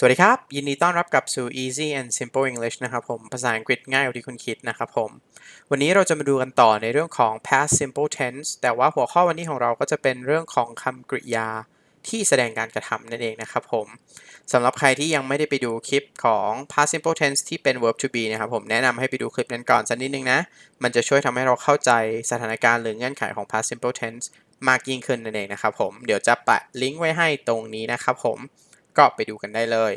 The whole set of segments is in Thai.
สวัสดีครับ ยินดีต้อนรับกลับสู่ Easy and Simple English นะครับผม ภาษาอังกฤษง่ายกว่าที่คุณคิดนะครับผม วันนี้เราจะมาดูกันต่อในเรื่องของ past simple tense แต่ว่าหัวข้อวันนี้ของเราก็จะเป็นเรื่องของคำกริยาที่แสดงการกระทำนั่นเองนะครับผมสำหรับใครที่ยังไม่ได้ไปดูคลิปของ past simple tense ที่เป็น verb to be นะครับผมแนะนำให้ไปดูคลิปนั้นก่อนสักนิดนึงนะ มันจะช่วยทำให้เราเข้าใจสถานการณ์หรือเงื่อนไขของ past simple tense มากยิ่งขึ้นนั่นเองนะครับผม เดี๋ยวจะแปะลิงก์ไว้ให้ตรงนี้นะครับผม ก็ไปดูกันได้เลย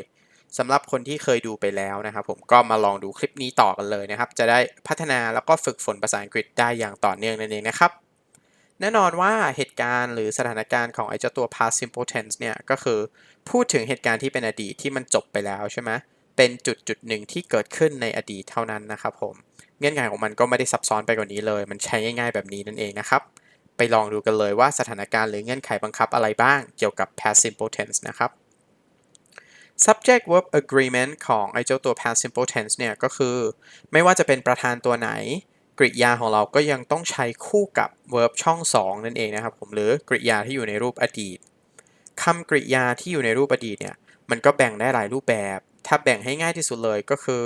สำหรับคนที่เคยดูไปแล้วนะครับ ผมก็มาลองดูคลิปนี้ต่อกันเลยนะครับ จะได้พัฒนาแล้วก็ฝึกฝนภาษาอังกฤษได้อย่างต่อเนื่องนั่นเองนะครับ แน่นอนว่าเหตุการณ์หรือสถานการณ์ของไอ้เจ้าตัว past simple tense เนี่ยก็คือพูดถึงเหตุการณ์ที่เป็นอดีตที่มันจบไปแล้วใช่ไหมเป็นจุดจุดหนึ่งที่เกิดขึ้นในอดีตเท่านั้นนะครับผมเงื่อนไขของมันก็ไม่ได้ซับซ้อนไปกว่านี้เลย มันใช้ง่ายๆแบบนี้นั่นเองนะครับ ไปลองดูกันเลยว่าสถานการณ์หรือเงื่อนไขบังคับอะไรบ้างเกี่ยวกับ past simple tense นะครับ subject verb agreement ของไอ้เจ้าตัว past simple tense เนี่ยก็คือ ไม่ว่าจะเป็นประธานตัวไหน กริยาของเราก็ยังต้องใช้คู่กับ verb ช่อง 2 นั่นเองนะครับผมหรือกริยาที่อยู่ในรูปอดีตคำกริยาที่อยู่ในรูปอดีตเนี่ยมันก็แบ่งได้หลายรูปแบบ ถ้าแบ่งให้ง่ายที่สุดเลยก็คือ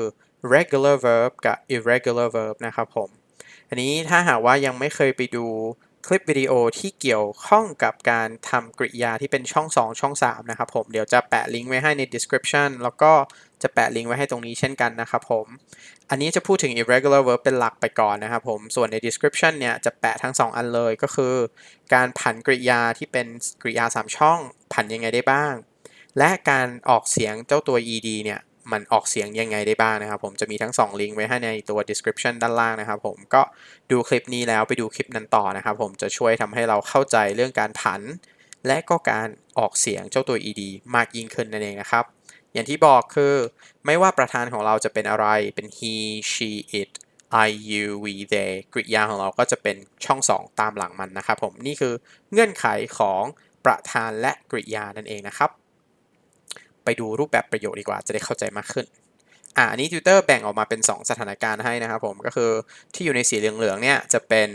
regular verb กับ irregular verb นะครับผม อันนี้ถ้าหากว่ายังไม่เคยไปดู คลิปวิดีโอที่เกี่ยวข้องกับการทำกริยาที่เป็นช่อง 2 ช่อง 3 นะครับผม เดี๋ยวจะแปะลิงก์ไว้ให้ใน description แล้วก็จะแปะลิงก์ไว้ให้ตรงนี้เช่นกันนะครับผม อันนี้จะพูดถึง irregular verb เป็นหลักไปก่อนนะครับผม ส่วนใน description เนี่ยจะแปะทั้ง 2 อันเลยก็คือ การผันกริยาที่เป็นกริยา 3 ช่อง ผันยังไงได้บ้าง และการออกเสียงเจ้าตัว ed เนี่ย มันออกเสียงยังไงได้บ้างนะครับ ผมจะมีทั้ง 2 ลิงก์ไว้ให้ในตัว description ด้านล่างนะครับ ผมก็ดูคลิปนี้แล้วไปดูคลิปนั้นต่อนะครับ ผมจะช่วยทำให้เราเข้าใจเรื่องการผัน และก็การออกเสียงเจ้าตัว ed มากยิ่งขึ้นนั่นเองนะครับ อย่างที่บอกคือ ไม่ว่าประธานของเราจะเป็นอะไรเป็น he she it I you we they กริยาของเราก็จะเป็นช่อง 2 ตามหลังมันนะครับ ผมนี่คือเงื่อนไขของประธานและกริยานั่นเองนะครับ ไปดูรูปแบบประโยคดีกว่าจะได้เข้าใจมากขึ้นอ่าอันนี้ทิวเตอร์แบ่งออกมาเป็น 2 สถานการณ์ให้นะครับผมก็คือที่อยู่ในสีเหลืองๆเนี่ยจะเป็น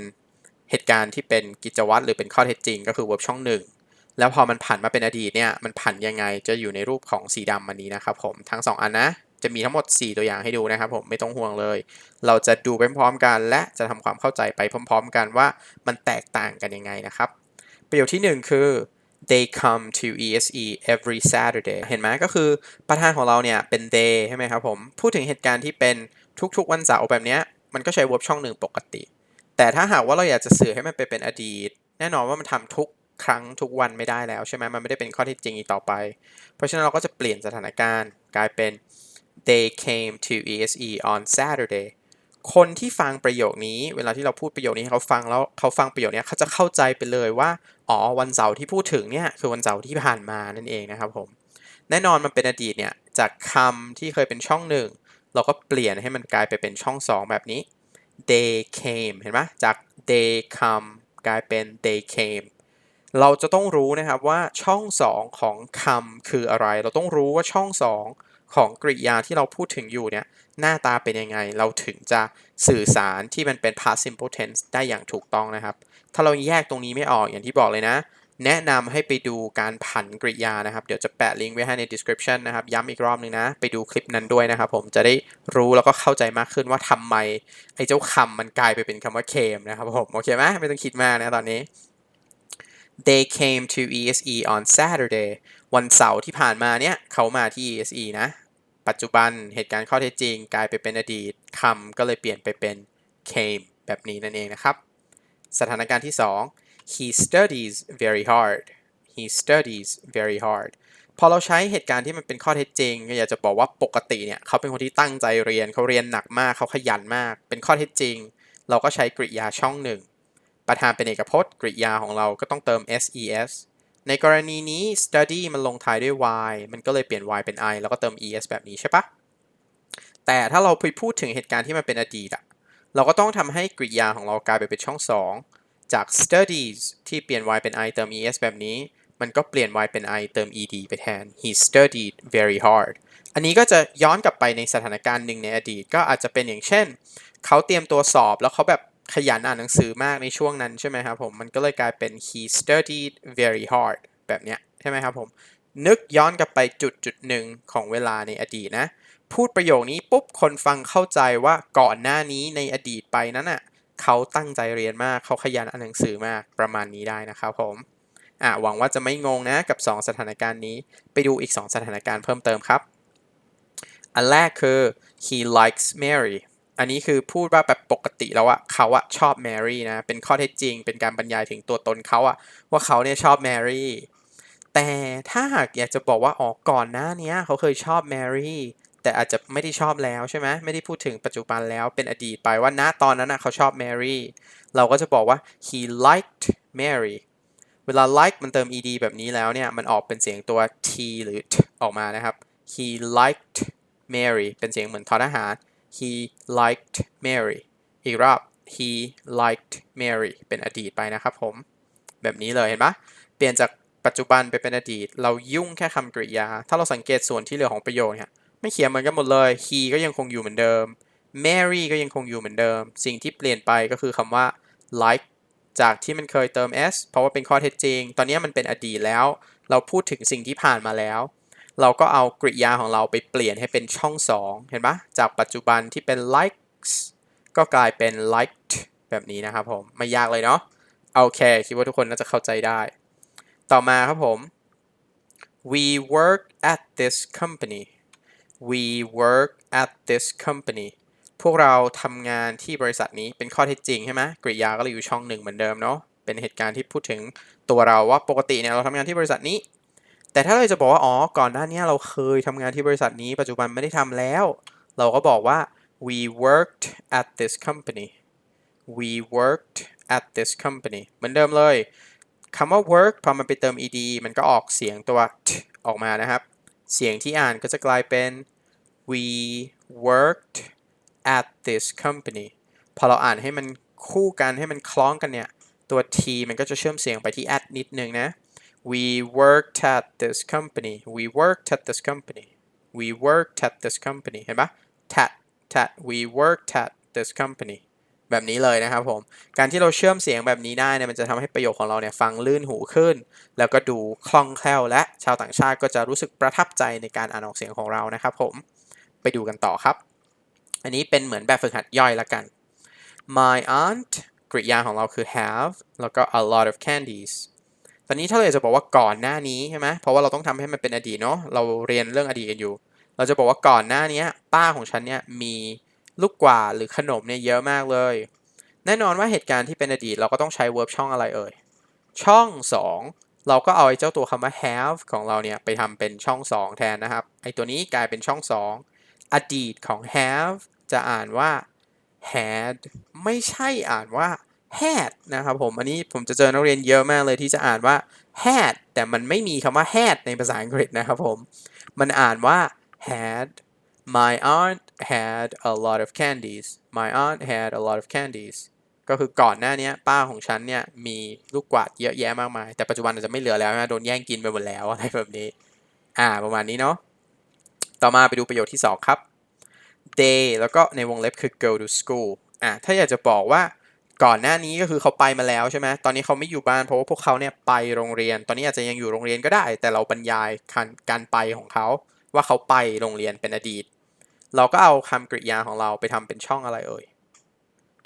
เหตุการณ์ที่เป็นกิจวัตรหรือเป็นข้อเท็จจริง ก็คือ verb ช่องหนึ่งแล้วพอมันผันมาเป็นอดีตเนี่ยมันผันยังไงจะอยู่ในรูปของสีดำอันนี้นะครับผมทั้ง 2 อันนะจะมีทั้งหมด 4 ตัวอย่างให้ดูนะครับผมไม่ต้องห่วงเลย เราจะดูไปพร้อมกัน และจะทำความเข้าใจไปพร้อม ๆ กันว่ามันแตกต่างกันยังไงนะครับ ประโยคที่ 1 คือ they come to ESE every Saturday เห็นไหมก็คือประธานของเราเนี่ยเป็น they ใช่ไหมครับผม พูดถึงเหตุการณ์ที่เป็นทุกๆวันเสาร์แบบเนี้ยมันก็ใช้ verb ช่องหนึ่งปกติ แต่ถ้าหากว่าเราอยากจะสื่อให้มันไปเป็นอดีต แน่นอนว่ามันทำทุกครั้งทุกวันไม่ได้แล้วใช่ไหมมันไม่ได้เป็นข้อเท็จจริงอีกต่อไป เพราะฉะนั้นเราก็จะเปลี่ยนสถานการณ์กลายเป็น they came to ESE on Saturday คนที่ฟังประโยคนี้ เวลาที่เราพูดประโยคนี้เขาฟังแล้วเขาฟังประโยคนี้เขาจะเข้าใจไปเลยว่าอ๋อวันเสาร์ที่พูดถึงเนี่ยคือวันเสาร์ที่ผ่านมานั่นเองนะครับผมแน่นอนมันเป็นอดีตเนี่ยจากคำที่เคยเป็นช่องหนึ่งเราก็เปลี่ยนให้มันกลายไปเป็นช่องสองแบบนี้ they came เห็นไหมจาก they come กลายเป็น they came เราจะต้องรู้นะครับว่าช่องสองของคำคืออะไร เราต้องรู้ว่าช่องสอง ของกริยาที่เราพูดถึงอยู่เนี่ยหน้าตาเป็นยังไง เราถึงจะสื่อสารที่มันเป็น past simple tense ได้อย่างถูกต้องนะครับ ถ้าเราแยกตรงนี้ไม่ออกอย่างที่บอกเลยนะ แนะนำให้ไปดูการผันกริยานะครับ เดี๋ยวจะแปะลิงก์ไว้ให้ใน description นะครับ ย้ำอีกรอบนึงนะ ไปดูคลิปนั้นด้วยนะครับผมจะได้รู้แล้วก็เข้าใจมากขึ้นว่าทำไมไอ้เจ้าคำมันกลายไปเป็นคำว่า came นะครับผมโอเคไหมไม่ต้องคิดมากนะตอนนี้ they came to ESE on Saturday วันเสาร์ที่ผ่านมาเนี่ยเขามาที่ ESE นะ ปัจจุบันเหตุการณ์ข้อเท็จจริง กลายไปเป็นอดีตคำก็เลยเปลี่ยนไปเป็น came แบบนี้นั่นเองนะครับ สถานการณ์ที่ 2 he studies very hard he studies very hard พอเราใช้เหตุการณ์ที่มันเป็นข้อเท็จจริง ก็อยากจะบอกว่าปกติเนี่ยเขาเป็นคนที่ตั้งใจเรียนเขาเรียนหนักมากเขาขยันมาก เป็นข้อเท็จจริง เราก็ใช้กริยาช่องหนึ่งประธานเป็นเอกพจน์ กริยาของเราก็ต้องเติม ses ในกรณีนี้ study มันลงท้ายด้วย y มันก็เลยเปลี่ยน y เป็น i แล้วก็เติม es แบบนี้ใช่ปะแต่ถ้าเราไปพูดถึงเหตุการณ์ที่มันเป็นอดีตอะเราก็ต้องทำให้กริยาของเรากลายไปเป็นช่อง 2 จาก studies ที่เปลี่ยน y เป็น i เติม es แบบนี้ มันก็เปลี่ยน y เป็น i เติม ed ไปแทน he studied very hard อันนี้ก็จะย้อนกลับไปในสถานการณ์หนึ่งในอดีต ก็อาจจะเป็นอย่างเช่น เขาเตรียมตัวสอบแล้วเขาแบบ ขยันอ่านหนังสือมากในช่วงนั้นใช่ไหมครับผม มันก็เลยกลายเป็น he studied very hard แบบเนี้ยใช่ไหมครับผม นึกย้อนกลับไปจุดจุดหนึ่งของเวลาในอดีตนะ พูดประโยคนี้ปุ๊บคนฟังเข้าใจว่าก่อนหน้านี้ในอดีตไปนั้นอะเขาตั้งใจเรียนมากเขาขยันอ่านหนังสือมากประมาณนี้ได้นะครับผมอะหวังว่าจะไม่งงนะกับ 2 สถานการณ์นี้ ไปดูอีก 2 สถานการณ์เพิ่มเติมครับ อันแรกคือ he likes Mary อันนี้คือพูดว่าแบบปกติแล้วอะเขาอะชอบ Mary นะ เป็นข้อเท็จจริง เป็นการบรรยายถึงตัวตนเขาอะว่าเขาเนี่ยชอบ Mary แต่ถ้าหากอยากจะบอกว่าอ๋อก่อนหน้านี้เขาเคยชอบ Mary แต่อาจจะไม่ได้ชอบแล้วใช่ไหมไม่ได้พูดถึงปัจจุบันแล้วเป็นอดีตไปว่าณตอนนั้นนะเขาชอบ Mary เราก็จะบอกว่า he liked Mary เวลา like มันเติม ed แบบนี้แล้วเนี่ย มันออกเป็นเสียงตัว t หรือ t ออกมานะครับ he liked Mary เป็นเสียงเหมือนทอทหาร he liked Mary อีกรอบ he liked Mary เป็นอดีตไปนะครับผม แบบนี้เลยเห็นปะเปลี่ยนจากปัจจุบันไปเป็นอดีต เรายุ่งแค่คำกริยา ถ้าเราสังเกตส่วนที่เหลือของประโยคเนี่ยไม่เขียนเหมือนกันหมดเลย he ก็ยังคงอยู่เหมือนเดิม Mary ก็ยังคงอยู่เหมือนเดิม สิ่งที่เปลี่ยนไปก็คือคำว่า like จากที่มันเคยเติม s เพราะว่าเป็นข้อเท็จจริง ตอนนี้มันเป็นอดีตแล้ว เราพูดถึงสิ่งที่ผ่านมาแล้ว เราก็เอากริยาของเราไปเปลี่ยนให้เป็นช่อง 2 เห็นปะจากปัจจุบันที่เป็น likes ก็กลายเป็น liked แบบนี้นะครับผม ไม่ยากเลยเนาะโอเค คิดว่าทุกคนน่าจะเข้าใจได้ ต่อมาครับผม we work at this company we work at this company พวกเราทำงานที่บริษัทนี้เป็นข้อเท็จจริงใช่ไหมกริยาก็เลยอยู่ช่องหนึ่งเหมือนเดิมเนาะเป็นเหตุการณ์ที่พูดถึงตัวเราว่าปกติเนี่ยเราทำงานที่บริษัทนี้ แต่ถ้าเราจะบอกว่าอ๋อก่อนหน้านี้เราเคยทำงานที่บริษัทนี้ ปัจจุบันไม่ได้ทำแล้ว เราก็บอกว่า we worked at this company we worked at this company เหมือนเดิมเลยคำว่า work พอมันไปเติม ed มันก็ออกเสียงตัว t ออกมานะครับ เสียงที่อ่านก็จะกลายเป็น we worked at this company พอเราอ่านให้มันคู่กันให้มันคล้องกันเนี่ย ตัว t มันก็จะเชื่อมเสียงไปที่ at นิดนึงนะ we worked at this company we worked at this company we worked at this company เห็นปะ tat tat we worked at this company แบบนี้เลยนะครับผม การที่เราเชื่อมเสียงแบบนี้ได้เนี่ยมันจะทำให้ประโยคของเราเนี่ยฟังลื่นหูขึ้น แล้วก็ดูคล่องแคล่วและชาวต่างชาติก็จะรู้สึกประทับใจในการอ่านออกเสียงของเรานะครับผม ไปดูกันต่อครับ อันนี้เป็นเหมือนแบบฝึกหัดย่อยละกัน my aunt กริยาของเราคือ have แล้วก็ a lot of candies อนนี้ถ้าเราจะบอกว่าก่อนหน้านี้ใช่ไหมเพราะว่าเราต้องทำให้มันเป็นอดีตเนาะ เราเรียนเรื่องอดีตกันอยู่ เราจะบอกว่าก่อนหน้านี้ป้าของฉันเนี่ยมีลูกกวาดหรือขนมเนี่ยเยอะมากเลย แน่นอนว่าเหตุการณ์ที่เป็นอดีตเราก็ต้องใช้ verb ช่องอะไรเอ่ย ช่อง 2 เราก็เอาไอ้เจ้าตัวคำว่า have ของเราเนี่ยไปทำเป็นช่อง 2 แทนนะครับ ไอ้ตัวนี้กลายเป็นช่อง 2 อดีตของ have จะอ่านว่า had ไม่ใช่อ่านว่า had นะครับผม อันนี้ผมจะเจอนักเรียนเยอะมากเลยที่จะอ่านว่า had แต่มันไม่มีคำว่า had ในภาษาอังกฤษนะครับผม มันอ่านว่า had my aunt had a lot of candies my aunt had a lot of candies ก็คือก่อนหน้านี้ป้าของฉันเนี่ยมีลูกกวาดเยอะแยะมากมาย แต่ปัจจุบันอาจจะไม่เหลือแล้วนะโดนแย่งกินไปหมดแล้วอะไรแบบนี้ อ่าประมาณนี้เนาะ ต่อมาไปดูประโยคที่ 2 ครับ they แล้วก็ในวงเล็บคือ go to school อะถ้าอยากจะบอกว่า ก่อนหน้านี้ก็คือเขาไปมาแล้วใช่ไหมตอนนี้เขาไม่อยู่บ้านเพราะว่าพวกเขาเนี่ยไปโรงเรียน ตอนนี้อาจจะยังอยู่โรงเรียนก็ได้ แต่เราบรรยายการการไปของเขา ว่าเขาไปโรงเรียนเป็นอดีต เราก็เอาคำกริยาของเราไปทำเป็นช่องอะไรเอ่ย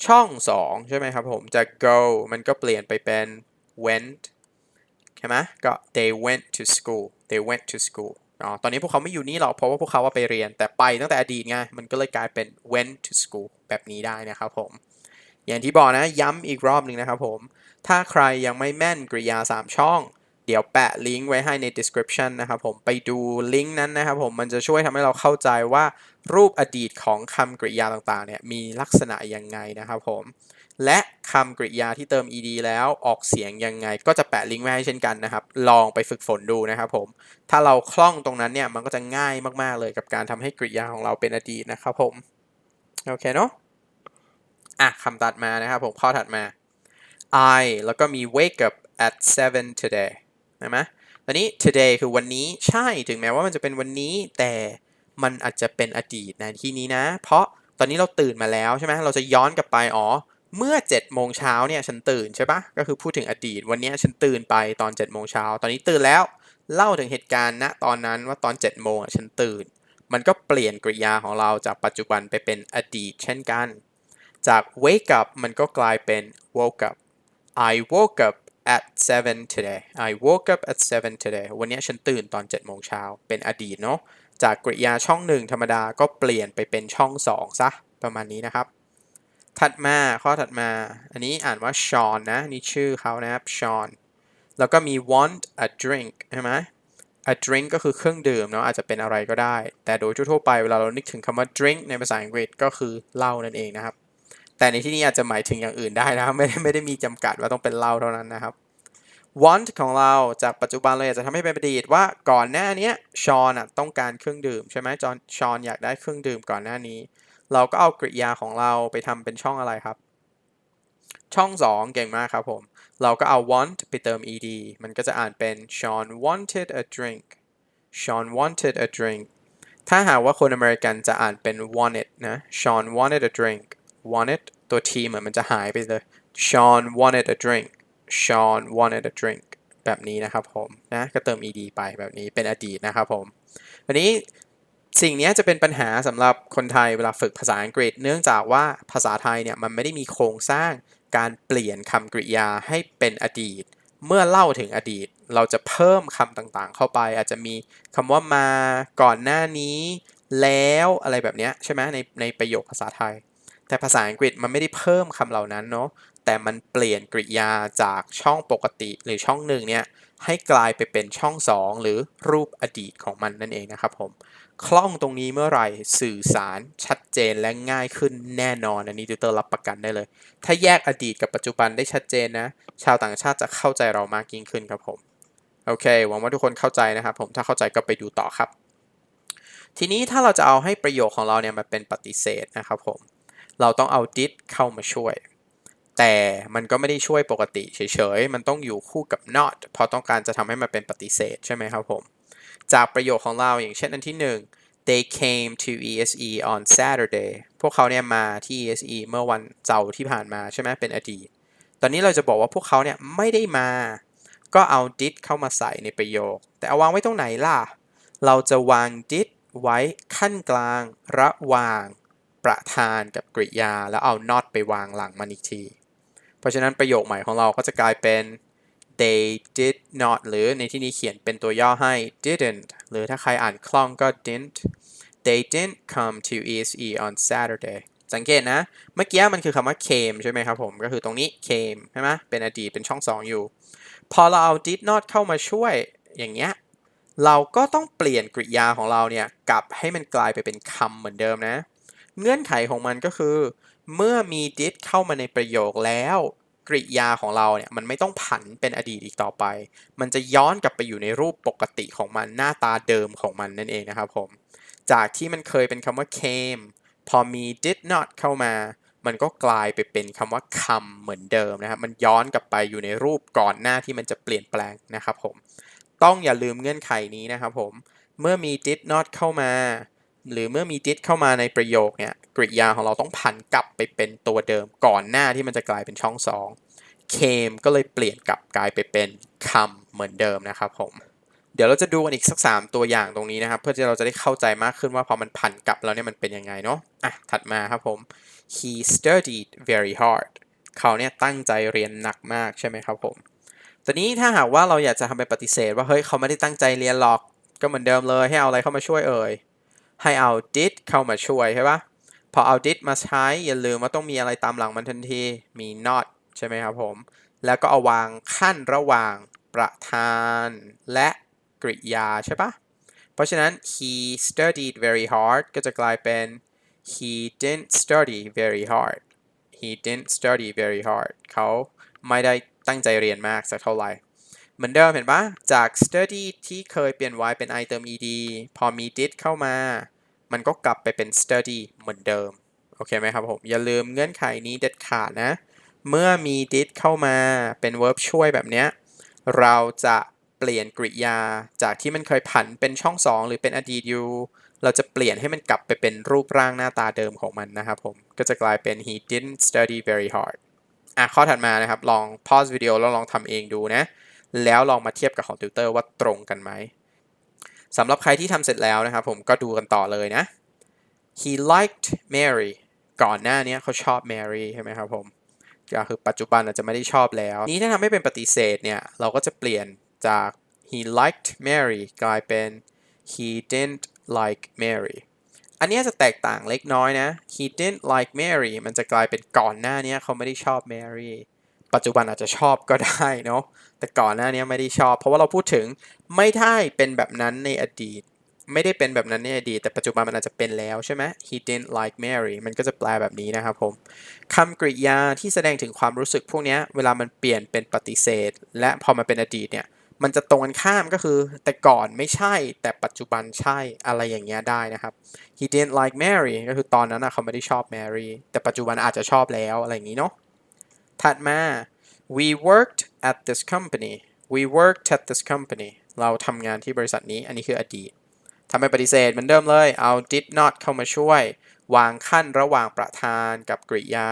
ช่อง 2 ใช่ไหมครับผมจาก go มันก็เปลี่ยนไปเป็น went ใช่ไหมก็ they went to school they went to school อ๋อตอนนี้พวกเขาไม่อยู่นี่หรอกเพราะว่าพวกเขาว่าไปเรียน แต่ไปตั้งแต่อดีตไงมันก็เลยกลายเป็น went to school แบบนี้ได้นะครับผม อย่างที่บอกนะย้ำอีกรอบหนึ่งนะครับผม ถ้าใครยังไม่แม่นกริยา 3 ช่อง เดี๋ยวแปะลิงก์ไว้ให้ใน description นะครับผมไปดูลิงก์นั้นนะครับผมมันจะช่วยทำให้เราเข้าใจว่ารูปอดีตของคำกริยาต่างๆเนี่ยมีลักษณะยังไงนะครับผม และคำกริยาที่เติม ed แล้วออกเสียงยังไง ก็จะแปะลิงก์ไว้ให้เช่นกันนะครับ ลองไปฝึกฝนดูนะครับผม ถ้าเราคล่องตรงนั้นเนี่ยมันก็จะง่ายมากๆเลยกับการทำให้กริยาของเราเป็นอดีตนะครับผม โอเคเนาะ อะคำตัดมานะครับผมข้อถัดมา I แล้วก็มี wake up at 7 today ใช่ไหมตอนนี้ today คือวันนี้ใช่ถึงแม้ว่ามันจะเป็นวันนี้แต่มันอาจจะเป็นอดีตในที่นี้นะ เพราะตอนนี้เราตื่นมาแล้วใช่ไหมเราจะย้อนกลับไปอ๋อเมื่อ7โมงเช้าเนี่ยฉันตื่นใช่ปะก็คือพูดถึงอดีต วันนี้ฉันตื่นไปตอน7โมงเช้าตอนนี้ตื่นแล้วเล่าถึงเหตุการณ์ณตอนนั้นว่าตอน7โมงอ่ฉันตื่น มันก็เปลี่ยนกริยาของเราจากปัจจุบันไปเป็นอดีต เช่นกัน จาก wake up มันก็กลายเป็น woke up I woke up at 7 today I woke up at 7 today วันนี้ฉันตื่นตอน7โมงเช้าเป็นอดีตเนาะจากกริยาช่องหนึ่งธรรมดาก็เปลี่ยนไปเป็นช่องสองซะประมาณนี้นะครับ ถัดมาข้อถัดมา อันนี้อ่านว่า Sean นะ นี่ชื่อเขานะครับ Sean แล้วก็มี want a drink ใช่ไหม a drink ก็คือเครื่องดื่มเนาะอาจจะเป็นอะไรก็ได้ แต่โดยทั่วไปเวลาเรานึกถึงคำว่า drink ในภาษาอังกฤษก็คือเหล้านั่นเองนะครับ แต่ในที่นี้อาจจะหมายถึงอย่างอื่นได้นะครับไม่ได้ไม่ได้มีจำกัดว่าต้องเป็นเหล้าเท่านั้นนะครับ want ของเราจากปัจจุบันเราอยากจะทำให้เป็นอดีตว่าก่อนหน้านี้ชอนต้องการเครื่องดื่มใช่ไหมจอนชอนอยากได้เครื่องดื่มก่อนหน้านี้ เราก็เอากริยาของเราไปทำเป็นช่องอะไรครับ ช่อง 2 เก่งมากครับผม เราก็เอา want ไปเติม ed มันก็จะอ่านเป็น Sean wanted a drink Sean wanted a drink ถ้าหากว่าคนอเมริกันจะอ่านเป็น wanted นะ Sean wanted a drink wanted ตัว t เหมือนมันจะหายไปเลย Sean wanted a drink Sean wanted a drink แบบนี้นะครับผมนะก็เติม ed ไปแบบนี้เป็นอดีตนะครับผมอันนี้สิ่งนี้จะเป็นปัญหาสำหรับคนไทยเวลาฝึกภาษาอังกฤษ เนื่องจากว่าภาษาไทยเนี่ยมันไม่ได้มีโครงสร้างการเปลี่ยนคำกริยาให้เป็นอดีต เมื่อเล่าถึงอดีต เราจะเพิ่มคำต่างๆ เข้าไป อาจจะมีคำว่ามาก่อนหน้านี้ แล้วอะไรแบบนี้ใช่ไหมในในประโยคภาษาไทย แต่ภาษาอังกฤษมันไม่ได้เพิ่มคำเหล่านั้นเนาะแต่มันเปลี่ยนกริยาจากช่องปกติหรือช่องหนึ่งเนี่ยให้กลายไปเป็นช่อง 2 หรือรูปอดีตของมันนั่นเองนะครับผมคล่องตรงนี้เมื่อไหร่สื่อสารชัดเจนและง่ายขึ้นแน่นอนอันนี้ติวเตอร์รับประกันได้เลย ถ้าแยกอดีตกับปัจจุบันได้ชัดเจนนะ ชาวต่างชาติจะเข้าใจเรามากยิ่งขึ้นครับผมโอเค หวังว่าทุกคนเข้าใจนะครับผมถ้าเข้าใจก็ไปดูต่อครับ ทีนี้ถ้าเราจะเอาให้ประโยคของเราเนี่ยมาเป็นปฏิเสธนะครับผม เราต้องเอา did เข้ามาช่วย แต่มันก็ไม่ได้ช่วยปกติเฉยๆ มันต้องอยู่คู่กับ not เพราะต้องการจะทำให้มันเป็นปฏิเสธใช่ไหมครับผม จากประโยคของเราอย่างเช่นอันที่ 1 they came to ESE on Saturday พวกเขาเนี่ยมาที่ ESE เมื่อวันเสาร์ที่ผ่านมาใช่ไหมเป็นอดีต ตอนนี้เราจะบอกว่าพวกเขาเนี่ยไม่ได้มา ก็เอา did เข้ามาใส่ในประโยค แต่เอาวางไว้ตรงไหนล่ะ เราจะวาง did ไว้ขั้นกลางระหว่าง ประธานกับกริยา แล้วเอา not ไปวางหลังมันอีกที เพราะฉะนั้นประโยคใหม่ของเราก็จะกลายเป็น they did not หรือในที่นี้เขียนเป็นตัวย่อให้ didn't หรือถ้าใครอ่านคล่องก็ didn't they didn't come to ESE on Saturday สังเกตนะ เมื่อกี้มันคือคำว่า came ใช่ไหมครับผม ก็คือตรงนี้ came ใช่ไหมเป็นอดีตเป็นช่อง2อยู่ พอเราเอา did not เข้ามาช่วยอย่างเงี้ย เราก็ต้องเปลี่ยนกริยาของเราเนี่ย กลับให้มันกลายไปเป็นคำเหมือนเดิมนะ เงื่อนไขของมันก็คือ เมื่อมี did เข้ามาในประโยคแล้ว กริยาของเราเนี่ยมันไม่ต้องผันเป็นอดีตอีกต่อไป มันจะย้อนกลับไปอยู่ในรูปปกติของมันหน้าตาเดิมของมันนั่นเองนะครับผม จากที่มันเคยเป็นคำว่า came พอมี did not เข้ามา มันก็กลายไปเป็นคำว่า come เหมือนเดิมนะครับ มันย้อนกลับไปอยู่ในรูปก่อนหน้าที่มันจะเปลี่ยนแปลงนะครับผม ต้องอย่าลืมเงื่อนไขนี้นะครับผม เมื่อมี did not เข้ามา หรือเมื่อมี did เข้ามาในประโยคเนี่ยกริยาของเราต้องผันกลับไปเป็นตัวเดิมก่อนหน้าที่มันจะกลายเป็นช่อง 2 came ก็เลยเปลี่ยนกลับกลายไปเป็น come เหมือนเดิมนะครับผม เดี๋ยวเราจะดูกันอีกสัก 3 ตัวอย่างตรงนี้นะครับ เพื่อที่เราจะได้เข้าใจมากขึ้นว่าพอมันผันกลับแล้วเนี่ยมันเป็นยังไงเนาะอะถัดมาครับผม he studied very hard เขาเนี่ยตั้งใจเรียนหนักมากใช่ไหมครับผมตอนนี้ถ้าหากว่าเราอยากจะทำเป็นปฏิเสธว่าเฮ้ยเขาไม่ได้ตั้งใจเรียนหรอกก็เหมือนเดิมเลยให้เอาอะไรเข้ามาช่วยเอ่ย ให้เอา did เข้ามาช่วยใช่ปะพอเอา did มาใช้ อย่าลืมว่าต้องมีอะไรตามหลังมันทันที มี not ใช่ไหมครับผม แล้วก็เอาวางขั้นระหว่างประธานและกริยาใช่ปะเพราะฉะนั้น he studied very hard ก็จะกลายเป็น he didn't study very hard he didn't study very hard เขาไม่ได้ตั้งใจเรียนมากสักเท่าไหร่ เหมือนเดิมเห็นปะจาก study ที่เคยเปลี่ยน y เป็น i เติม ed พอมี did เข้ามา มันก็กลับไปเป็น study เหมือนเดิม โอเคไหมครับผม อย่าลืมเงื่อนไขนี้เด็ดขาดนะ เมื่อมี did เข้ามาเป็น verb ช่วยแบบเนี้ย เราจะเปลี่ยนกริยา จากที่มันเคยผันเป็นช่อง 2 หรือเป็นอดีตอยู่เราจะเปลี่ยนให้มันกลับไปเป็นรูปร่างหน้าตาเดิมของมันนะครับผม ก็จะกลายเป็น he didn't study very hard อะข้อถัดมานะครับ ลอง pause วิดีโอแล้วลองทำเองดูนะ แล้วลองมาเทียบกับของติวเตอร์ว่าตรงกันไหมสำหรับใครที่ทำเสร็จแล้วนะครับผมก็ดูกันต่อเลยนะ he liked Mary ก่อนหน้านี้เขาชอบ Mary ใช่ไหมครับผมก็คือปัจจุบันอาจจะไม่ได้ชอบแล้ว นี้ถ้าทำให้เป็นปฏิเสธเนี่ย เราก็จะเปลี่ยนจาก he liked Mary กลายเป็น he didn't like Mary อันนี้จะแตกต่างเล็กน้อยนะ he didn't like Mary มันจะกลายเป็นก่อนหน้านี้เขาไม่ได้ชอบ Mary ปัจจุบันอาจจะชอบก็ได้เนาะแต่ก่อนหน้านี้ไม่ได้ชอบ เพราะว่าเราพูดถึงไม่ได้เป็นแบบนั้นในอดีต ไม่ได้เป็นแบบนั้นในอดีต แต่ปัจจุบันมันอาจจะเป็นแล้วใช่ไหม he didn't like Mary มันก็จะแปลแบบนี้นะครับผมคำกริยาที่แสดงถึงความรู้สึกพวกนี้เวลามันเปลี่ยนเป็นปฏิเสธ และพอมาเป็นอดีตเนี่ยมันจะตรงกันข้ามก็คือ แต่ก่อนไม่ใช่แต่ปัจจุบันใช่อะไรอย่างเงี้ยได้นะครับ he didn't like Mary ก็คือตอนนั้นนะเขาไม่ได้ชอบ Mary แต่ปัจจุบันอาจจะชอบแล้วอะไรอย่างงี้เนาะ ถัดมา we worked at this company we worked at this company เราทำงานที่บริษัทนี้ อันนี้คืออดีตทำไมปฏิเสธเหมือนเดิมเลย เอา did not เข้ามาช่วย วางขั้นระหว่างประธานกับกริยา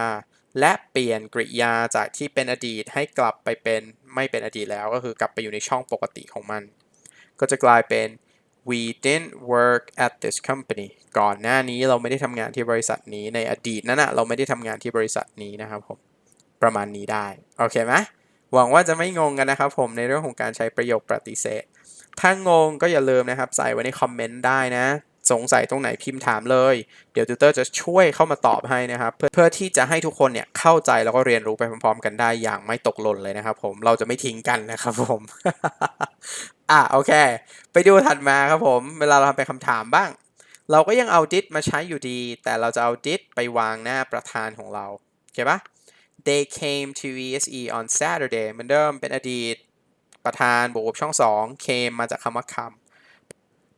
และเปลี่ยนกริยาจากที่เป็นอดีตให้กลับไปเป็นไม่เป็นอดีตแล้ว ก็คือกลับไปอยู่ในช่องปกติของมัน ก็จะกลายเป็น we didn't work at this company ก่อนหน้านี้เราไม่ได้ทำงานที่บริษัทนี้ในอดีตนั้นนะเราไม่ได้ทำงานที่บริษัทนี้นะครับผม ประมาณนี้ได้ โอเคไหมหวังว่าจะไม่งงกันนะครับผมในเรื่องของการใช้ประโยคปฏิเสธ ถ้างงก็อย่าลืมนะครับ ใส่ไว้ในคอมเมนต์ได้นะ สงสัยตรงไหนพิมพ์ถามเลย เดี๋ยวติวเตอร์จะช่วยเข้ามาตอบให้นะครับ เพื่อเพื่อที่จะให้ทุกคนเนี่ยเข้าใจแล้วก็เรียนรู้ไปพร้อมๆ กันได้อย่างไม่ตกหล่นเลยนะครับผม เราจะไม่ทิ้งกันนะครับผม อะโอเค ไปดูถัดมาครับผม เวลาเราทำเป็นคำถามบ้าง เราก็ยังเอา did มาใช้อยู่ดี แต่เราจะเอา did ไปวางหน้าประธานของเราโอเคปะ they came to ESE on Saturday เหมือนเดิมเป็นอดีตประธานบวกกับช่อง2 came มาจากคำว่า come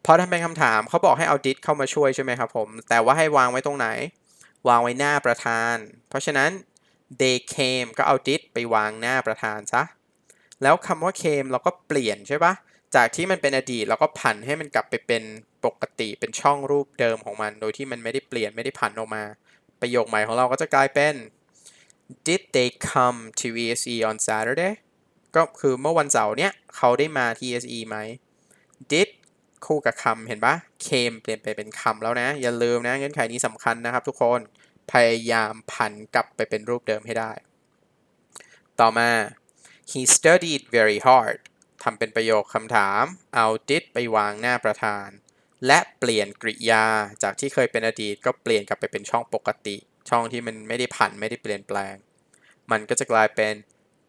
พอทำเป็นคำถามเขาบอกให้เอา did เข้ามาช่วยใช่ไหมครับผม แต่ว่าให้วางไว้ตรงไหน วางไว้หน้าประธาน เพราะฉะนั้น they came ก็เอา did ไปวางหน้าประธานซะ แล้วคำว่า came เราก็เปลี่ยนใช่ปะจากที่มันเป็นอดีตเราก็ผันให้มันกลับไปเป็นปกติเป็นช่องรูปเดิมของมัน โดยที่มันไม่ได้เปลี่ยนไม่ได้ผันออกมา ประโยคใหม่ของเราก็จะกลายเป็น Did they come to ESE on Saturday ก็คือเมื่อวันเสาร์เนี้ยเขาได้มาที่ ESE ไหม Did คู่กับคำเห็นปะ came เปลี่ยนไปเป็นคำแล้วนะ อย่าลืมนะเงื่อนไขนี้สำคัญนะครับทุกคน พยายามผันกลับไปเป็นรูปเดิมให้ได้ ต่อมา he studied very hard ทำเป็นประโยคคำถาม เอา did ไปวางหน้าประธาน และเปลี่ยนกริยาจากที่เคยเป็นอดีตก็เปลี่ยนกลับไปเป็นช่องปกติ ช่องที่มันไม่ได้ผันไม่ได้เปลี่ยนแปลง มันก็จะกลายเป็น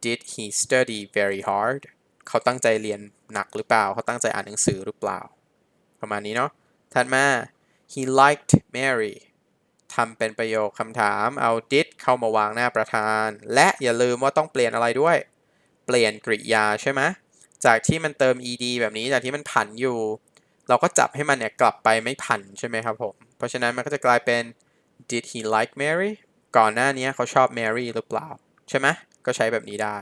did he study very hard เขาตั้งใจเรียนหนักหรือเปล่า เขาตั้งใจอ่านหนังสือหรือเปล่า ประมาณนี้เนาะถัดมา he liked Mary ทำเป็นประโยคคำถามเอา did เข้ามาวางหน้าประธาน และอย่าลืมว่าต้องเปลี่ยนอะไรด้วย เปลี่ยนกริยาใช่ไหมจากที่มันเติม ed แบบนี้จากที่มันผันอยู่ เราก็จับให้มันเนี่ยกลับไปไม่ผันใช่ไหมครับผม เพราะฉะนั้นมันก็จะกลายเป็น did he like Mary ก่อนหน้านี้เขาชอบ Mary หรือเปล่า ใช่ไหมก็ใช้แบบนี้ได้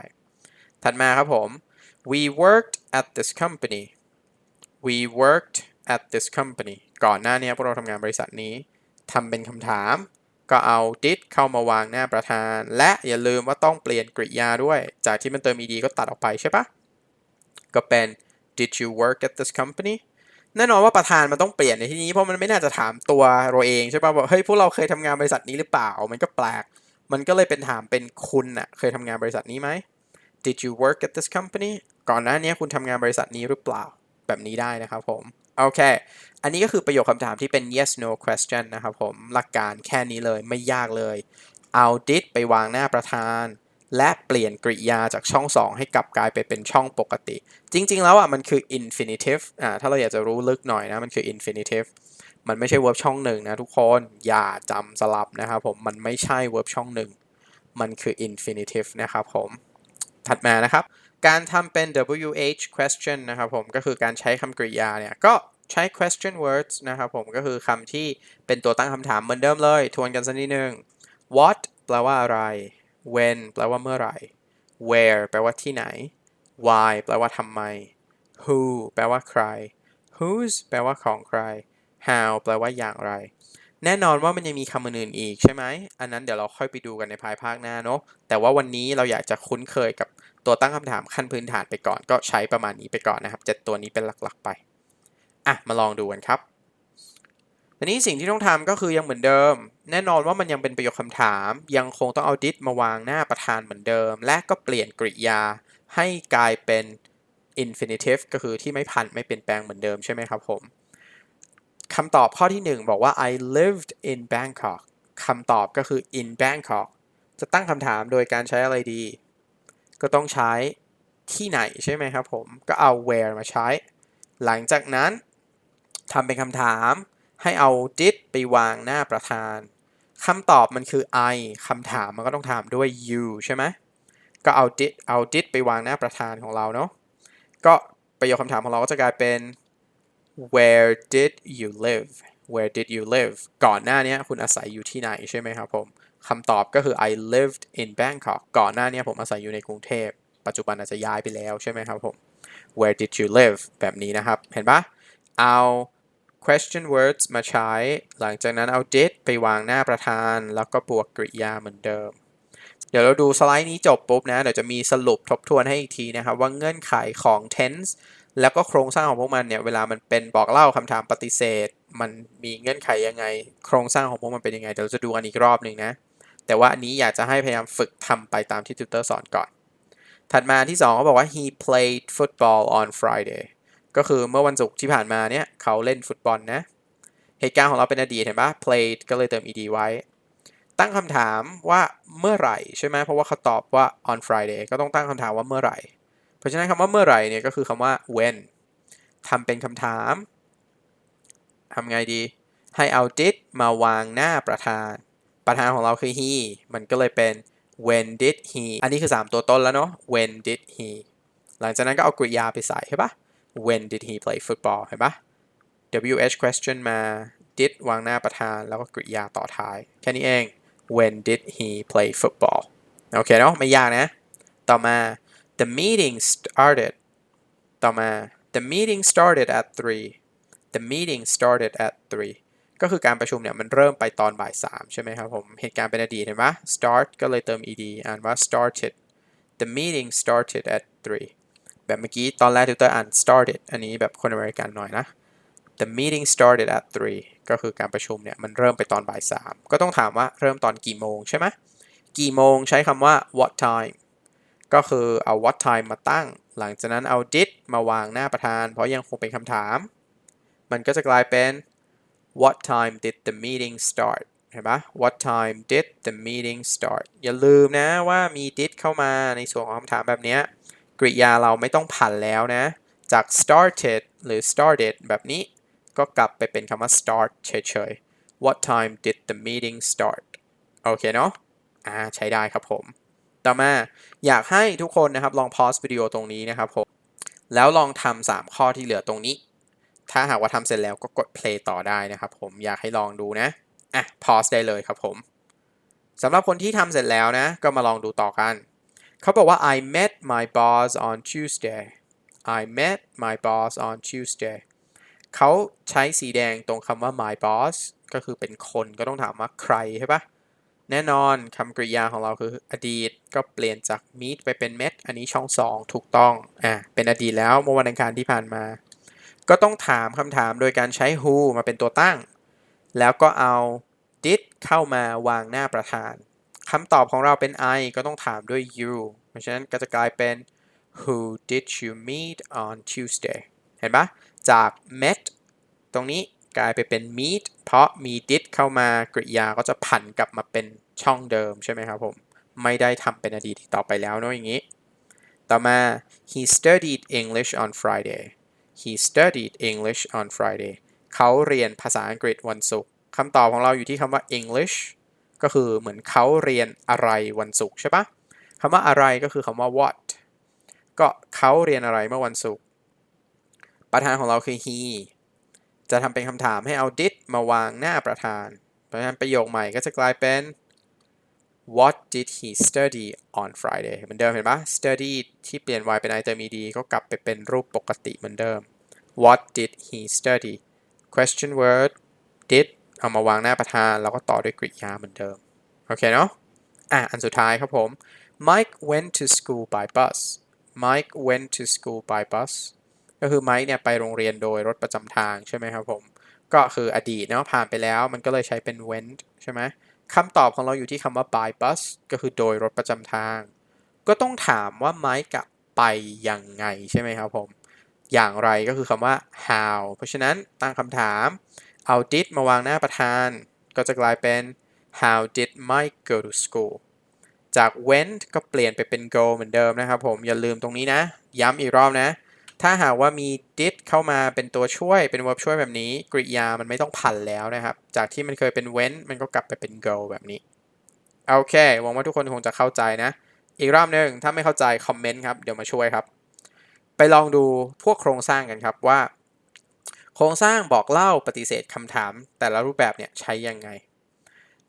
ถัดมาครับผม we worked at this company we worked at this company ก่อนหน้านี้พวกเราทำงานบริษัทนี้ทำเป็นคำถาม ก็เอา did เข้ามาวางหน้าประธาน และอย่าลืมว่าต้องเปลี่ยนกริยาด้วย จากที่มันเติม ed ก็ตัดออกไปใช่ปะก็เป็น did you work at this company แน่นอนว่าประธานมันต้องเปลี่ยนในที่นี้เพราะมันไม่น่าจะถามตัวเราเองใช่ป่ะว่าเฮ้ยพวกเราเคยทำงานบริษัทนี้หรือเปล่า มันก็แปลก มันก็เลยเป็นถามเป็นคุณอะเคยทำงานบริษัทนี้ไหม Did you work at this company ก่อนหน้านี้คุณทำงานบริษัทนี้หรือเปล่า แบบนี้ได้นะครับผม โอเค อันนี้ก็คือประโยคคำถามที่เป็น yes no question นะครับผม หลักการแค่นี้เลยไม่ยากเลย เอา did ไปวางหน้าประธาน และเปลี่ยนกริยาจากช่อง 2 ให้กลับกลายไปเป็นช่องปกติ จริง ๆ แล้วอะมันคือ infinitive อ่าถ้าเราอยากจะรู้ลึกหน่อยนะมันคือ infinitive มันไม่ใช่ verb ช่องหนึ่งนะทุกคนอย่าจำสลับนะครับผมมันไม่ใช่ verb ช่องหนึ่งมันคือ infinitive นะครับผม ถัดมานะครับ การทำเป็น WH question นะครับผมก็คือการใช้คำกริยาเนี่ยก็ใช้ question words นะครับผมก็คือคำที่เป็นตัวตั้งคำถามเหมือนเดิมเลย ทวนกันสักนิดนึง what แปลว่าอะไร when แปลว่าเมื่อไหร่ where แปลว่าที่ไหน why แปลว่าทำไม who แปลว่าใคร whose แปลว่าของใคร how แปลว่าอย่างไร แน่นอนว่ามันยังมีคำอื่นอีกใช่ไหม อันนั้นเดี๋ยวเราค่อยไปดูกันในภายภาคหน้าเนาะ แต่ว่าวันนี้เราอยากจะคุ้นเคยกับตัวตั้งคำถามขั้นพื้นฐานไปก่อน ก็ใช้ประมาณนี้ไปก่อนนะครับเจ็ดตัวนี้เป็นหลักๆไป อะ มาลองดูกันครับ ทีนี้สิ่งที่ต้องทำก็คือยังเหมือนเดิม แน่นอนว่ามันยังเป็นประโยคคำถาม ยังคงต้องเอา did มาวางหน้าประธานเหมือนเดิม และก็เปลี่ยนกริยาให้กลายเป็น infinitive ก็คือที่ไม่พันไม่เปลี่ยนแปลงเหมือนเดิมใช่ไหมครับผมคำตอบข้อที่ 1 บอกว่า I lived in Bangkok คำตอบก็คือ in Bangkok จะตั้งคำถามโดยการใช้อะไรดี ก็ต้องใช้ที่ไหนใช่ไหมครับผม ก็เอา where มาใช้ หลังจากนั้นทำเป็นคำถาม ให้เอา did ไปวางหน้าประธานคำตอบมันคือ I คำถามมันก็ต้องถามด้วย you ใช่ไหมก็เอา did เอา did ไปวางหน้าประธานของเราเนาะก็ประโยคคำถามของเราก็จะกลายเป็น where did you live where did you live ก่อนหน้านี้คุณอาศัยอยู่ที่ไหนใช่ไหมครับผมคำตอบก็คือ I lived in Bangkok ก่อนหน้านี้ผมอาศัยอยู่ในกรุงเทพ ปัจจุบันอาจจะย้ายไปแล้วใช่ไหมครับผม where did you live แบบนี้นะครับ เห็นปะเอา question words มาใช้ หลังจากนั้นเอา did ไปวางหน้าประธาน แล้วก็บวกกริยาเหมือนเดิม เดี๋ยวเราดูสไลด์นี้จบปุ๊บนะ เดี๋ยวจะมีสรุปทบทวนให้อีกทีนะครับ ว่าเงื่อนไขของ tense แล้วก็โครงสร้างของพวกมันเนี่ย เวลามันเป็นบอกเล่าคำถามปฏิเสธ มันมีเงื่อนไขยังไง โครงสร้างของพวกมันเป็นยังไง เดี๋ยวเราจะดูกันอีกรอบหนึ่งนะ แต่ว่าอันนี้อยากจะให้พยายามฝึกทำไปตามที่ติวเตอร์สอนก่อน ถัดมาที่2เขาบอกว่า he played football on Friday ก็คือเมื่อวันศุกร์ที่ผ่านมาเนี่ยเขาเล่นฟุตบอลนะ เหตุการณ์ของเราเป็นอดีตเห็นปะ played ก็เลยเติม ed ไว้ ตั้งคำถามว่าเมื่อไหร่ใช่ไหมเพราะว่าเขาตอบว่า on Friday ก็ต้องตั้งคำถามว่าเมื่อไหร่ เพราะฉะนั้นคำว่าเมื่อไหร่เนี่ยก็คือคำว่า when ทำเป็นคำถามทำไงดี ให้เอา did มาวางหน้าประธาน ประธานของเราคือ he มันก็เลยเป็น when did he อันนี้คือ 3 ตัวต้นแล้วเนาะ when did he หลังจากนั้นก็เอากริยาไปใส่ใช่ปะ when did he play football เห็นปะ WH question มา did วางหน้าประธานแล้วก็กริยาต่อท้าย แค่นี้เอง when did he play football โอเคเนาะไม่ยากนะ ต่อมา the meeting started ต่อมา the meeting started at 3 the meeting started at 3 ก็คือการประชุมเนี่ยมันเริ่มไปตอนบ่ายสามใช่ไหมครับผม เหตุการณ์เป็นอดีตเห็นไหม start ก็เลยเติม ed อ่านว่า started the meeting started at 3 แบบเมื่อกี้ตอนแรกทิวเตอร์อ่าน started อันนี้แบบคนอเมริกันหน่อยนะ the meeting started at 3 ก็คือการประชุมเนี่ยมันเริ่มไปตอนบ่ายสามก็ต้องถามว่าเริ่มตอนกี่โมงใช่ไหมกี่โมงใช้คำว่า what time ก็คือเอา what time มาตั้ง หลังจากนั้นเอา did มาวางหน้าประธาน เพราะยังคงเป็นคำถาม มันก็จะกลายเป็น what time did the meeting start เห็นปะ what time did the meeting start อย่าลืมนะว่ามี did เข้ามาในส่วนของคำถามแบบเนี้ย กริยาเราไม่ต้องผันแล้วนะ จาก started หรือ started แบบนี้ ก็กลับไปเป็นคำว่า start เฉยๆ what time did the meeting start โอเคเนาะอ่าใช้ได้ครับผม ต่อมาอยากให้ทุกคนนะครับลองพอสวิดีโอตรงนี้นะครับผม แล้วลองทำสามข้อที่เหลือตรงนี้ ถ้าหากว่าทำเสร็จแล้วก็กด play ต่อได้นะครับผม อยากให้ลองดูนะ อะ pause ได้เลยครับผมสำหรับคนที่ทำเสร็จแล้วนะ ก็มาลองดูต่อกัน เขาบอกว่า I met my boss on Tuesday I met my boss on Tuesday เขาใช้สีแดงตรงคำว่า my boss ก็คือเป็นคนก็ต้องถามว่าใครใช่ปะแน่นอนคำกริยาของเราคืออดีตก็เปลี่ยนจาก meet ไปเป็น met อันนี้ช่อง 2 ถูกต้องอะเป็นอดีตแล้วเมื่อวันอังคารที่ผ่านมา ก็ต้องถามคำถามโดยการใช้ who มาเป็นตัวตั้ง แล้วก็เอา did เข้ามาวางหน้าประธาน คำตอบของเราเป็น I ก็ต้องถามด้วย you เพราะฉะนั้นก็จะกลายเป็น who did you meet on Tuesday เห็นปะจาก met ตรงนี้กลายไปเป็น meet เพราะมี did เข้ามากริยาก็จะผันกลับมาเป็นช่องเดิมใช่ไหมครับผม ไม่ได้ทำเป็นอดีตต่อไปแล้วเนอะอย่างนี้ ต่อมา he studied English on Friday he studied English on Friday เขาเรียนภาษาอังกฤษวันศุกร์คำตอบของเราอยู่ที่คำว่า English ก็คือเหมือนเขาเรียนอะไรวันศุกร์ใช่ปะคำว่าอะไรก็คือคำว่า what ก็เขาเรียนอะไรเมื่อวันศุกร์ประธานของเราคือ he จะทำเป็นคำถามให้เอา did มาวางหน้าประธาน เพราะฉะนั้นประโยคใหม่ก็จะกลายเป็น what did he study on Friday เหมือนเดิมเห็นปะ study ที่เปลี่ยน y เป็น i เติม ed ก็กลับไปเป็นรูปปกติเหมือนเดิม what did he study question word did เอามาวางหน้าประธาน แล้วก็ต่อด้วยกริยาเหมือนเดิม โอเคเนาะ อะ อันสุดท้ายครับผม Mike went to school by bus Mike went to school by bus ก็คือ Mike เนี่ยไปโรงเรียนโดยรถประจำทางใช่ไหมครับผม ก็คืออดีตเนาะผ่านไปแล้วมันก็เลยใช้เป็น went ใช่ไหมคำตอบของเราอยู่ที่คำว่า by bus ก็คือโดยรถประจำทาง ก็ต้องถามว่า Mike กับไปยังไงใช่ไหมครับผม อย่างไรก็คือคำว่า how เพราะฉะนั้นตั้งคำถาม เอา did มาวางหน้าประธาน ก็จะกลายเป็น how did Mike go to school จาก went ก็เปลี่ยนไปเป็น go เหมือนเดิมนะครับผม อย่าลืมตรงนี้นะ ย้ำอีกรอบนะ ถ้าหากว่ามี did เข้ามาเป็นตัวช่วยเป็น verb ช่วยแบบนี้ กริยามันไม่ต้องผันแล้วนะครับ จากที่มันเคยเป็น went มันก็กลับไปเป็น go แบบนี้ โอเค หวังว่าทุกคนคงจะเข้าใจนะ อีกรอบหนึ่งถ้าไม่เข้าใจคอมเมนต์ครับ เดี๋ยวมาช่วยครับ ไปลองดูพวกโครงสร้างกันครับว่า โครงสร้างบอกเล่าปฏิเสธคำถาม แต่ละรูปแบบเนี่ยใช้ยังไง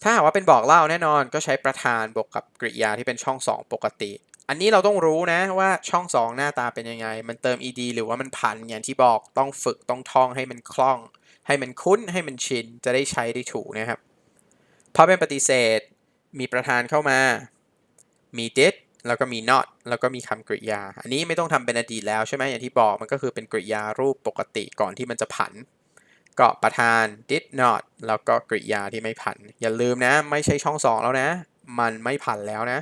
ถ้าหากว่าเป็นบอกเล่าแน่นอนก็ใช้ประธานบวกกับกริยาที่เป็นช่อง 2 ปกติ อันนี้เราต้องรู้นะว่าช่อง 2 หน้าตาเป็นยังไง มันเติม ed หรือว่ามันผันอย่างที่บอกต้องฝึกต้องท่องให้มันคล่อง ให้มันคุ้นให้มันชินจะได้ใช้ได้ถูกนะครับพอเป็นปฏิเสธ มีประธานเข้ามา มี did แล้วก็มี not แล้วก็มีคำกริยา อันนี้ไม่ต้องทำเป็นอดีตแล้วใช่ไหมอย่างที่บอกมันก็คือเป็นกริยารูปปกติก่อนที่มันจะผัน ก็ประธาน did not แล้วก็กริยาที่ไม่ผัน อย่าลืมนะ ไม่ใช่ช่อง2แล้วนะ มันไม่ผันแล้วนะ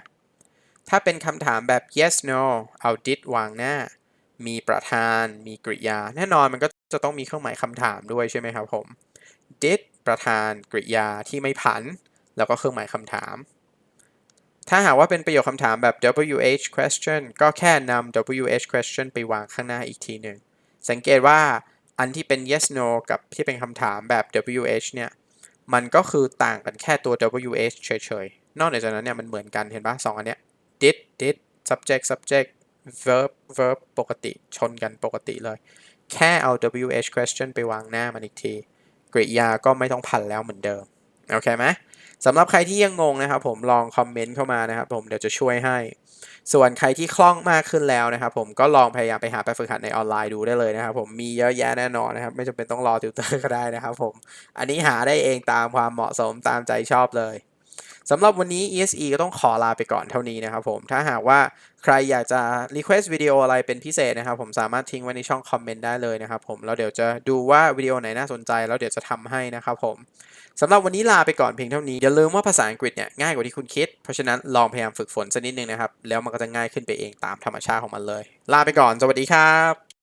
ถ้าเป็นคำถามแบบ yes no เอา did วางหน้า มีประธาน มีกริยา แน่นอนมันก็จะต้องมีเครื่องหมายคำถามด้วยใช่ไหมครับผม did ประธานกริยาที่ไม่ผัน แล้วก็เครื่องหมายคำถาม ถ้าหากว่าเป็นประโยคคำถามแบบ WH question ก็แค่นำ WH question ไปวางข้างหน้าอีกทีหนึ่ง สังเกตว่าอันที่เป็น yes no กับที่เป็นคำถามแบบ WH เนี่ย มันก็คือต่างกันแค่ตัว WH เฉยๆ นอกจากนั้นเนี่ยมันเหมือนกันเห็นปะสองอันเนี้ย did did subject subject verb verb ปกติชนกันปกติเลย แค่เอา WH question ไปวางหน้ามันอีกที กริยาก็ไม่ต้องพันแล้วเหมือนเดิม โอเคไหม สำหรับใครที่ยังงงนะครับผมลองคอมเมนต์เข้ามานะครับผมเดี๋ยวจะช่วยให้ ส่วนใครที่คล่องมากขึ้นแล้วนะครับผมก็ลองพยายามไปหาไปฝึกหัดในออนไลน์ดูได้เลยนะครับผมมีเยอะแยะแน่นอนนะครับไม่จำเป็นต้องรอติวเตอร์ก็ได้นะครับผมอันนี้หาได้เองตามความเหมาะสมตามใจชอบเลยสำหรับวันนี้ ESE ก็ต้องขอลาไปก่อนเท่านี้นะครับผม ถ้าหากว่าใครอยากจะ request วิดีโออะไรเป็นพิเศษนะครับผมสามารถทิ้งไว้ในช่องคอมเมนต์ได้เลยนะครับผม แล้วเดี๋ยวจะดูว่าวิดีโอไหนน่าสนใจ แล้วเดี๋ยวจะทำให้นะครับผม สำหรับวันนี้ลาไปก่อนเพียงเท่านี้ อย่าลืมว่าภาษาอังกฤษเนี่ยง่ายกว่าที่คุณคิด เพราะฉะนั้นลองพยายามฝึกฝนสักนิดนึงนะครับ แล้วมันก็จะง่ายขึ้นไปเองตามธรรมชาติของมันเลย ลาไปก่อน สวัสดีครับ